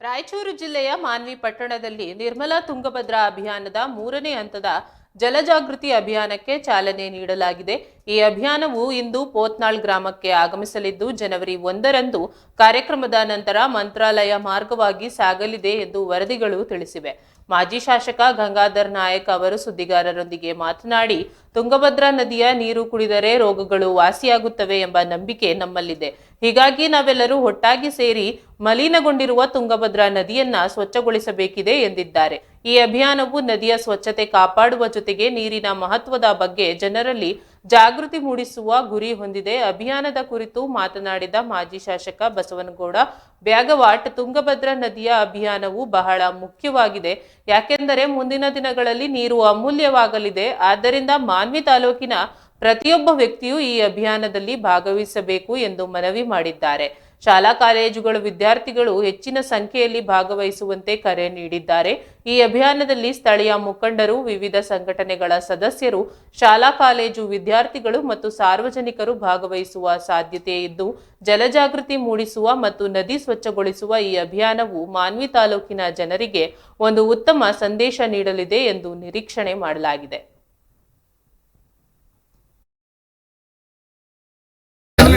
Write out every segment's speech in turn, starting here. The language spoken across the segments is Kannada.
ರಾಯಚೂರು ಜಿಲ್ಲೆಯ ಮಾನ್ವಿ ಪಟ್ಟಣದಲ್ಲಿ ನಿರ್ಮಲಾ ತುಂಗಭದ್ರಾ ಅಭಿಯಾನದ ಮೂರನೇ ಹಂತದ ಜಲಜಾಗೃತಿ ಅಭಿಯಾನಕ್ಕೆ ಚಾಲನೆ ನೀಡಲಾಗಿದೆ. ಈ ಅಭಿಯಾನವು ಇಂದು ಪೋತ್ನಾಳ್ ಗ್ರಾಮಕ್ಕೆ ಆಗಮಿಸಲಿದ್ದು, ಜನವರಿ ಒಂದರಂದು ಕಾರ್ಯಕ್ರಮದ ನಂತರ ಮಂತ್ರಾಲಯ ಮಾರ್ಗವಾಗಿ ಸಾಗಲಿದೆ ಎಂದು ವರದಿಗಳು ತಿಳಿಸಿವೆ. ಮಾಜಿ ಶಾಸಕ ಗಂಗಾಧರ್ ನಾಯಕ್ ಅವರು ಸುದ್ದಿಗಾರರೊಂದಿಗೆ ಮಾತನಾಡಿ, ತುಂಗಭದ್ರಾ ನದಿಯ ನೀರು ಕುಡಿದರೆ ರೋಗಗಳು ವಾಸಿಯಾಗುತ್ತವೆ ಎಂಬ ನಂಬಿಕೆ ನಮ್ಮಲ್ಲಿದೆ. ಹೀಗಾಗಿ ನಾವೆಲ್ಲರೂ ಒಟ್ಟಾಗಿ ಸೇರಿ ಮಲಿನಗೊಂಡಿರುವ ತುಂಗಭದ್ರಾ ನದಿಯನ್ನ ಸ್ವಚ್ಛಗೊಳಿಸಬೇಕಿದೆ ಎಂದಿದ್ದಾರೆ. ಈ ಅಭಿಯಾನವು ನದಿಯ ಸ್ವಚ್ಛತೆ ಕಾಪಾಡುವ ಜೊತೆಗೆ ನೀರಿನ ಮಹತ್ವದ ಬಗ್ಗೆ ಜನರಲ್ಲಿ ಜಾಗೃತಿ ಮೂಡಿಸುವ ಗುರಿ ಹೊಂದಿದೆ. ಅಭಿಯಾನದ ಕುರಿತು ಮಾತನಾಡಿದ ಮಾಜಿ ಶಾಸಕ ಬಸವನಗೌಡ, ಬ್ಯಾಗವಾಟ್, ತುಂಗಭದ್ರಾ ನದಿಯ ಅಭಿಯಾನವು ಬಹಳ ಮುಖ್ಯವಾಗಿದೆ. ಯಾಕೆಂದರೆ ಮುಂದಿನ ದಿನಗಳಲ್ಲಿ ನೀರು ಅಮೂಲ್ಯವಾಗಲಿದೆ. ಆದ್ದರಿಂದ ಮಾನ್ವಿ ತಾಲೂಕಿನ ಪ್ರತಿಯೊಬ್ಬ ವ್ಯಕ್ತಿಯೂ ಈ ಅಭಿಯಾನದಲ್ಲಿ ಭಾಗವಹಿಸಬೇಕು ಎಂದು ಮನವಿ ಮಾಡಿದ್ದಾರೆ. ಶಾಲಾ ಕಾಲೇಜುಗಳ ವಿದ್ಯಾರ್ಥಿಗಳು ಹೆಚ್ಚಿನ ಸಂಖ್ಯೆಯಲ್ಲಿ ಭಾಗವಹಿಸುವಂತೆ ಕರೆ ನೀಡಿದ್ದಾರೆ. ಈ ಅಭಿಯಾನದಲ್ಲಿ ಸ್ಥಳೀಯ ಮುಖಂಡರು, ವಿವಿಧ ಸಂಘಟನೆಗಳ ಸದಸ್ಯರು, ಶಾಲಾ ಕಾಲೇಜು ವಿದ್ಯಾರ್ಥಿಗಳು ಮತ್ತು ಸಾರ್ವಜನಿಕರು ಭಾಗವಹಿಸುವ ಸಾಧ್ಯತೆ ಇದ್ದು, ಜಲಜಾಗೃತಿ ಮೂಡಿಸುವ ಮತ್ತು ನದಿ ಸ್ವಚ್ಛಗೊಳಿಸುವ ಈ ಅಭಿಯಾನವು ಮಾನ್ವಿ ತಾಲೂಕಿನ ಜನರಿಗೆ ಒಂದು ಉತ್ತಮ ಸಂದೇಶ ನೀಡಲಿದೆ ಎಂದು ನಿರೀಕ್ಷಣೆ ಮಾಡಲಾಗಿದೆ.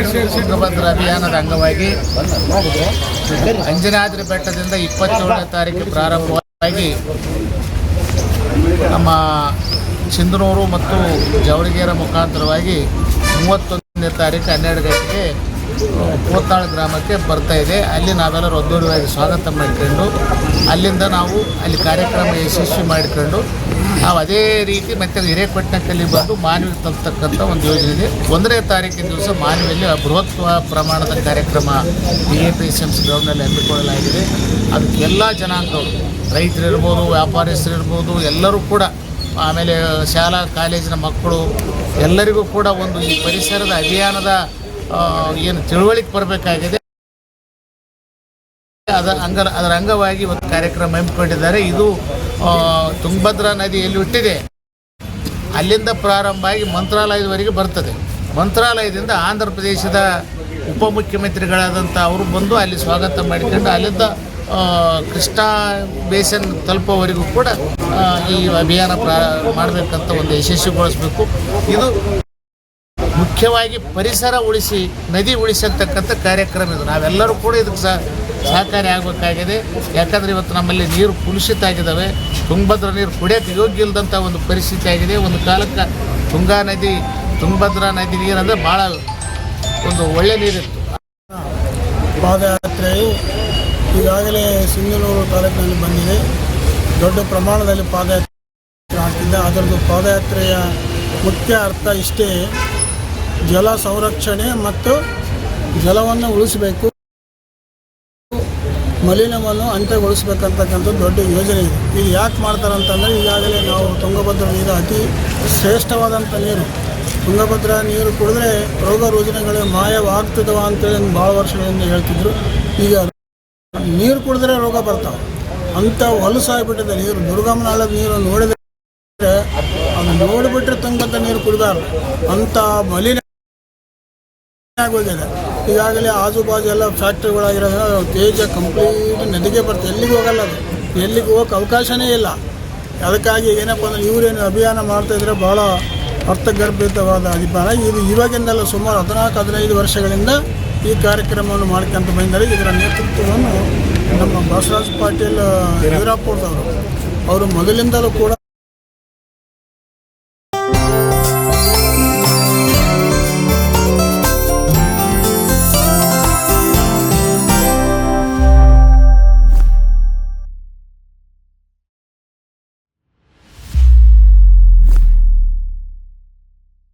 ತುಂಗಭದ್ರಾ ಅಭಿಯಾನದ ಅಂಗವಾಗಿ ಅಂಜನಾದ್ರಿ ಬೆಟ್ಟದಿಂದ ಇಪ್ಪತ್ತೇಳನೇ ತಾರೀಕು ಪ್ರಾರಂಭವಾಗಿ ನಮ್ಮ ಸಿಂಧನೂರು ಮತ್ತು ಜವಳಿಗೇರ ಮುಖಾಂತರವಾಗಿ ಮೂವತ್ತೊಂದನೇ ತಾರೀಕು ಹನ್ನೆರಡು ಗಂಟೆಗೆ ಕೋತಾಳ ಗ್ರಾಮಕ್ಕೆ ಬರ್ತಾ ಇದೆ. ಅಲ್ಲಿ ನಾವೆಲ್ಲರೂ ಅದ್ದೂರಿಯಾಗಿ ಸ್ವಾಗತ ಮಾಡಿಕೊಂಡು, ಅಲ್ಲಿಂದ ನಾವು ಅಲ್ಲಿ ಕಾರ್ಯಕ್ರಮ ಯಶಸ್ವಿ ಮಾಡಿಕೊಂಡು ನಾವು ಅದೇ ರೀತಿ ಮತ್ತೆ ಹಿರೇಕೊಟ್ಟನಕಲ್ಲಿ ಬಂದು ಮಾನವಿ ತಲುಪ್ತಕ್ಕಂಥ ಒಂದು ಯೋಜನೆ ಇದೆ. ಒಂದನೇ ತಾರೀಕಿನ ದಿವಸ ಮಾನವಿಯಲ್ಲಿ ಬೃಹತ್ ಪ್ರಮಾಣದ ಕಾರ್ಯಕ್ರಮ B A P S M C ಗ್ರೌಂಡ್ನಲ್ಲಿ ಹಮ್ಮಿಕೊಳ್ಳಲಾಗಿದೆ. ಅದಕ್ಕೆ ಎಲ್ಲ ಜನಾಂಗಗಳು ರೈತರಿರ್ಬೋದು ವ್ಯಾಪಾರಸ್ಥರಿರ್ಬೋದು ಎಲ್ಲರೂ ಕೂಡ ಆಮೇಲೆ ಶಾಲಾ, ಕಾಲೇಜಿನ ಮಕ್ಕಳು ಎಲ್ಲರಿಗೂ ಕೂಡ ಒಂದು ಈ ಪರಿಸರದ ಅಭಿಯಾನದ ಏನು ತಿಳುವಳಿಕೆ ಬರಬೇಕಾಗಿದೆ. ಅದರ ಅಂಗ, ಅದರ ಅಂಗವಾಗಿ ಒಂದು ಕಾರ್ಯಕ್ರಮ ಹಮ್ಮಿಕೊಂಡಿದ್ದಾರೆ. ಇದು ತುಂಗಭದ್ರಾ ನದಿ ಎಲ್ಲಿ ಹುಟ್ಟಿದೆ? ಅಲ್ಲಿಂದ ಪ್ರಾರಂಭ ಆಗಿ ಮಂತ್ರಾಲಯದವರೆಗೆ ಬರ್ತದೆ. ಮಂತ್ರಾಲಯದಿಂದ ಆಂಧ್ರ ಪ್ರದೇಶದ ಉಪಮುಖ್ಯಮಂತ್ರಿಗಳಾದಂಥ ಅವರು ಬಂದು ಅಲ್ಲಿ ಸ್ವಾಗತ ಮಾಡಿಕೊಂಡು ಅಲ್ಲಿಂದ ಕೃಷ್ಣಾ ಬೇಸನ್ ತಲುಪೋವರೆಗೂ ಕೂಡ ಈ ಅಭಿಯಾನ ಪ್ರಾ, ಮಾಡಬೇಕಂತ ಒಂದು ಯಶಸ್ವಿಗೊಳಿಸಬೇಕು. ಇದು ಮುಖ್ಯವಾಗಿ ಪರಿಸರ ಉಳಿಸಿ, ನದಿ ಉಳಿಸತಕ್ಕಂಥ ಕಾರ್ಯಕ್ರಮ ಇದು. ನಾವೆಲ್ಲರೂ ಕೂಡ ಇದಕ್ಕೆ ಸಹ ಸಹಕಾರಿ ಆಗಬೇಕಾಗಿದೆ. ಯಾಕಂದರೆ ಇವತ್ತು ನಮ್ಮಲ್ಲಿ ನೀರು ಕುಲುಷಿತ ಆಗಿದ್ದಾವೆ. ತುಂಗಭದ್ರಾ ನೀರು ಕುಡಿಯೋಕ್ಕೆ ಯೋಗ್ಯ ಇಲ್ಲದಂಥ ಒಂದು ಪರಿಸ್ಥಿತಿ ಆಗಿದೆ. ಒಂದು ಕಾಲಕ್ಕೆ ತುಂಗಾ ನದಿ, ತುಂಗಭದ್ರಾ ನದಿ ನೀರಂದರೆ ಭಾಳ ಒಂದು ಒಳ್ಳೆ ನೀರಿತ್ತು. ಪಾದಯಾತ್ರೆಯು ಈಗಾಗಲೇ ಸಿಂಗನೂರು ತಾಲೂಕಿನಲ್ಲಿ ಬಂದಿದೆ. ದೊಡ್ಡ ಪ್ರಮಾಣದಲ್ಲಿ ಪಾದಯಾತ್ರೆ ಆಗ್ತಿದೆ. ಅದರದ್ದು ಪಾದಯಾತ್ರೆಯ ಮುಖ್ಯ ಅರ್ಥ ಇಷ್ಟೇ, ಜಲ ಸಂರಕ್ಷಣೆ ಮತ್ತು ಜಲವನ್ನು ಉಳಿಸಬೇಕು. ಮಲಿನವನ್ನು ಅಂತ್ಯಗೊಳಿಸಬೇಕಂತಕ್ಕಂಥ ದೊಡ್ಡ ಯೋಜನೆ ಇದೆ. ಇದು ಯಾಕೆ ಮಾಡ್ತಾರೆ ಅಂತಂದರೆ ಈಗಾಗಲೇ ನಾವು ತುಂಗಭದ್ರಾ ನೀರು ಅತಿ ಶ್ರೇಷ್ಠವಾದಂಥ ನೀರು. ತುಂಗಭದ್ರಾ ನೀರು ಕುಡಿದ್ರೆ ರೋಗ ರುಜಿನಗಳು ಮಾಯವಾಗ್ತದವ ಅಂತೇಳಿ ಭಾಳ ವರ್ಷಗಳಿಂದ ಹೇಳ್ತಿದ್ರು. ಈಗ ನೀರು ಕುಡಿದ್ರೆ ರೋಗ ಬರ್ತಾವೆ. ಅಂಥ ಹೊಲಸಾಗ್ಬಿಟ್ಟಿದೆ ನೀರು. ದುರ್ಗಮ್ಮನಾಳದ ನೀರು ನೋಡಿದ್ರೆ ಅದು ನೋಡಿಬಿಟ್ರೆ ತುಂಗಭದ್ರ ನೀರು ಕುಡಿದಾರ. ಅಂಥ ಮಲಿನ ಆಗೋಗಿದೆ. ಈಗಾಗಲೇ ಆಜು ಬಾಜು ಎಲ್ಲ ಫ್ಯಾಕ್ಟ್ರಿಗಳಾಗಿರೋದ್ರಿಂದ ತೇಜ ಕಂಪ್ಲೀಟ್ ನದಿಗೆ ಬರ್ತದೆ ಎಲ್ಲಿಗೆ ಹೋಗಲ್ಲ ಅದು. ಎಲ್ಲಿಗೆ ಹೋಗೋಕೆ ಅವಕಾಶನೇ ಇಲ್ಲ. ಅದಕ್ಕಾಗಿ ಏನಪ್ಪ ಅಂದ್ರೆ ಇವರೇನು ಅಭಿಯಾನ ಮಾಡ್ತಾ ಇದ್ರೆ ಭಾಳ ಅರ್ಥಗರ್ಭಿತವಾದ ಅಭಿಯಾನ. ಇದು ಇವಾಗಿಂದಲ್ಲ ಸುಮಾರು ಹದಿನಾಲ್ಕು ಹದಿನೈದು ವರ್ಷಗಳಿಂದ ಈ ಕಾರ್ಯಕ್ರಮವನ್ನು ಮಾಡ್ಕೊಂತ ಬಂದರೆ ಇದರ ನೇತೃತ್ವವನ್ನು ನಮ್ಮ ಬಸವರಾಜ್ ಪಾಟೀಲ್ ವೀರಾಪುರದವರು. ಅವರು ಮೊದಲಿಂದಲೂ ಕೂಡ